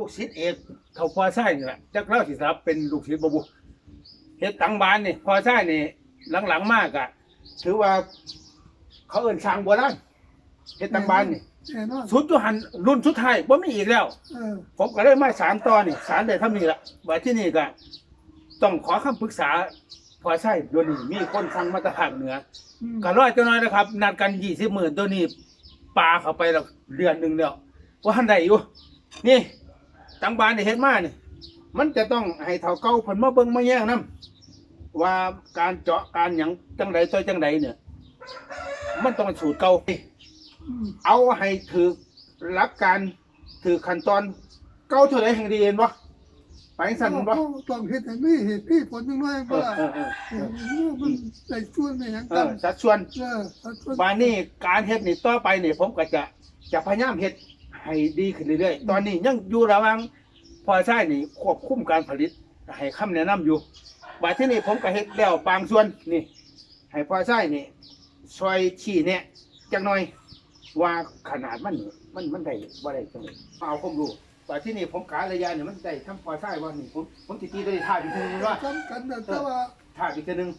ลูกศิษย์เอกเขาพอไส้นี่แหละจักเล่าสิครับเป็นลูกศิษย์บบุเฮ็ดตังบานนี่พอไส้นี่หลังๆมากอะถือว่า เขาเอิ้นช่างโบราณเฮ็ดตังบานนี่แน่นอนสุดจุหันรุ่นสุดท้ายบ่มีอีกแล้ว เออผมก็เลยมาสารต่อนี่สารได้ทำนี่ละว่าที่นี่ก็ต้องขอคำปรึกษาพอใช่ตัวนี้มีคนฟังมาตรภาคเหนืออืมก็ร้อยตัวน้อยนะครับ นัดกันยี่สิบหมื่นตัวนี้ปลาเข้าไปแล้วเดือนหนึ่งแล้วว่าทันใดอยู่ นี่ ตังบานนี่เห็นมานี่มันจะต้องให้เท่าเก่าผลมาเบิ่งมาแย่งนํว่าการเจาะการหยังจังใดต่อจังใดเนี่ย มันต้องเป็นสูตรเก่าอืมเอาให้ถือหลักการถือขั้นตอนเก่าเท่าไหรแห่งดีเห็นบ่ไปสั่นบ่เขาต้องเฮ็ดให้มีเหตุมีผลจังได๋เอบ่อล่ะเออเออเออมันได้ส่วนในหยังเอกันอสัดส่วนเออสัดส่วนบานนี้การเฮ็ดนี่ต่อไปนี่ผมก็จะจะพยายามเฮ็ด ให้ดีขึ้นเรื่อยๆ ตอนนี้ยังอยู่ระหว่างพอใช้นี่ควบคุมการผลิต ให้คำแนะนำอยู่บาดที่นี่ผมก็เฮ็ดแล้วบางส่วนนี่ ให้พอใช้นี่ช่วยชี้เนี่ยจักหน่อยว่าขนาดมันนี่มันมันได้บ่ได้จังได๋เอาความรู้บาดที่นี่ผมการะยะนี่มันได้ทำพอใช้ว่านี่ผมผมสิตีตัวนี้ท่าอีกทีนึงว่าสำคัญนะแต่ว่าท่าอีกทีนึง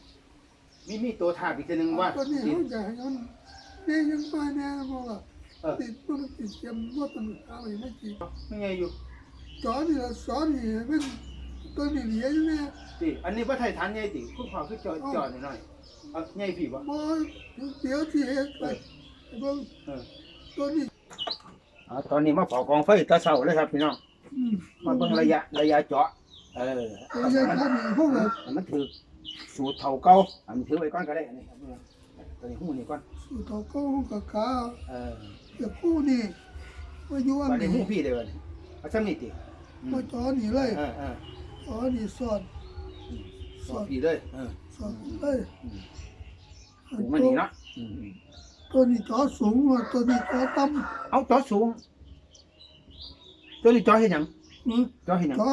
มีมีตัวท่าอีกทีนึงว่าตัวนี้นี่มันจะให้มันนี่ยังมาแน่บ่ล่ะเออ ติดมันติดเตรียมว่าต้องเอาไว้ไม่กี่ไม่ไงอยู่สอนนี่ละสอนนี่มันตัวนี้เหลียอยู่เนี่ยติอันนี้ว่าไทยฐานใหญ่ติคุณพ่อคือจอจอหน่อยๆเอาใหญ่พี่บ่บ่เดี๋ยวที่เฮ็ดไปเบิ่งเออตัวนี้เอาตอนนี้มาเผากองไฟตะเสาเลยครับพี่น้องอืมมาเบิ่งระยะระยะเจาะเออตัวใหญ่มันท่านนี่พวกเรามันถือสูตรเท่าเก่าอันนี้ถือไว้ก่อนก็ได้อันนี้ครับตัวนี้หูนี่ก่อนสูตรเขากับขาเออ เดี๋ยวผู้นี่มาอยู่อันบัดนี้หูนี้พี่เด้อบัดนี้เอาซ้ำนี่ติอืมมาจอนี่เลยเออเออจอนี่สอนสอบพี่เลยเออสอนเลยหูมันนี่เนาะอืมตัวนี้จอสูงกว่าตัวนี้จอต่เอาเจาะสูงตัวนี้เจาะเฮ็ดหยังำอืมเจาะเฮ็ดหยังจอ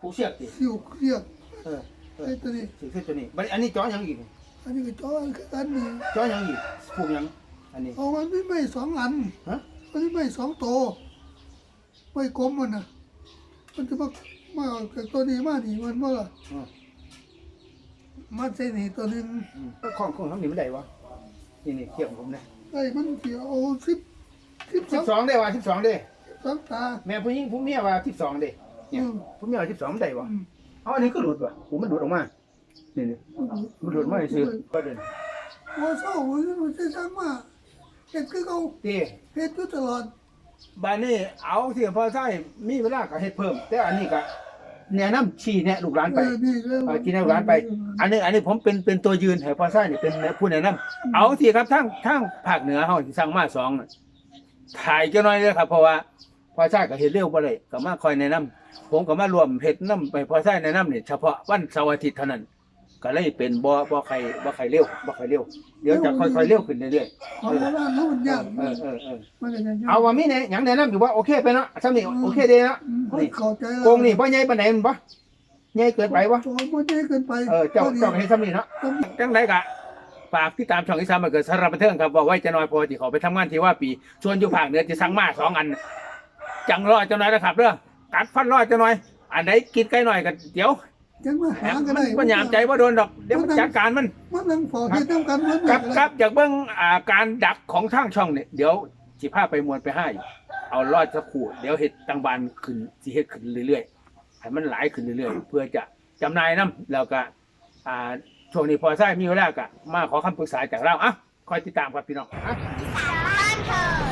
ผู้เสียกติสิวเรียกเออเออไอ้ตัวนี้สิคือตัวนี้บัดนี้อันนี้เจาะหยังอีก อันนี้ก็จออันนี้เจาะหยังอีกผูกหยัง อันนี้ เอามันไม่ไม่สองอันฮะมันไม่ไม่สองโตวไม่กลมมันน่ะมันจะมามาจากตัวนี้มานี่มันว่าล่ะอืมมาใส่นี่ตัวหนึงอืมของของทำนี่มันได้วะนี่นี่เทียบผมนะไอ้มันเกี่ยวเอาสิบสิบสสิอบงสองได้วะสิบสองได้ สองตาแม่ผู้หญิงผู้เมียว่าสิบสองได้เนี่ยอืมผู้เมียว่าสิบสองมันได้วะอืมเอาอันนี้ก็หลุดวะผมมันหลุดออกมานี่นี่มันหลุดมาซื้อก็เดินว่าเศร้ามันจะสร้างมา เห็ดคือเขาเต้เห็ดอยู่ตลอดบ้านนี้เอาที่พอใช้มีเวลาก็เฮ็ดเพิ่ม แต่อันนี้ก็แนะนำชี้แนะลูกหลานไปเออนี่เลยเอากินให้ลูกหลานไป อันนี้อันนี้ผมเป็นเป็นตัวยืนให้พอใช้นี่เป็นผู้แนะนำเอาที่ครับทั้งทั้งภาคเหนือเฮาที่สั่งมาสองน่ะถ่ายจังหน่อยเลยครับ เพราะว่าพอใช้ก็เฮ็ดเร็วบ่ได้ก็มาคอยแนะนำผมก็มารวมเฮ็ดนํไปพอใช้แนะนำนี่เฉพาะวันเสาร์อาทิตย์เท่านั้น ก็เลยเป็นบ่บ่ใครบ่ใครเร็วบ่ใครเร็วเดี๋ยวจะค่อยๆเร็วขึ้นเรื่อยขอแล้วว่ามันๆยากเออเออเออมันก็ยังยากเอาว่ามีแนะหยังแนะนำอยู่ว่าโอเคไปเนาะซ้ำนี่โอเคเด้เนาะอืมนี่เข้าใจแล้วโกงนี่บ่ใหญ่ปานไหนมันบ่ใหญ่เกินไปบ่โอ้บ่ใหญ่เกินไปเออเจ้าเจ้าเฮ็ดซ้ำนี่เนาะต้องจังไดกะฝากที่ตามช่องอีสานมาเกิดสารบันเทิงครับบอกไว้จะน้อยพอที่เขาไปทำงานที่ว่าปีชวนอยู่ภาคเหนือจะสั่งมาสองอัน จังรอจะน้อยนะครับเด้อกัดฟันรอจะน้อย อันไหนกินไก่หน่อยกันเดี๋ยว ยังมาแหหามกันมัได้นมันหยามใจว่าโดนดอกเดี๋ยวมันจัดการมันมันนั่งฟอกเฮ็ดนำกันมันครับครับจากเบื้องอ่าการดักของทางช่องเนี่ยเดี๋ยวสิพาไปมวนไปให้เอารอดสักครู่เดี๋ยวเห็ดตังบานขึ้นสิเฮ็ดขึ้นเรื่อยๆให้มันหลายขึ้นเรื่อยๆ เพื่อจะจำหนายน้ำแล้วก็อ่าช่วงนี้พอใช้มีเวลาก็มาขอคำปรึกษาจากเราอะคอยติดตามครับพี่น้องอะอีสานบ้านเธอ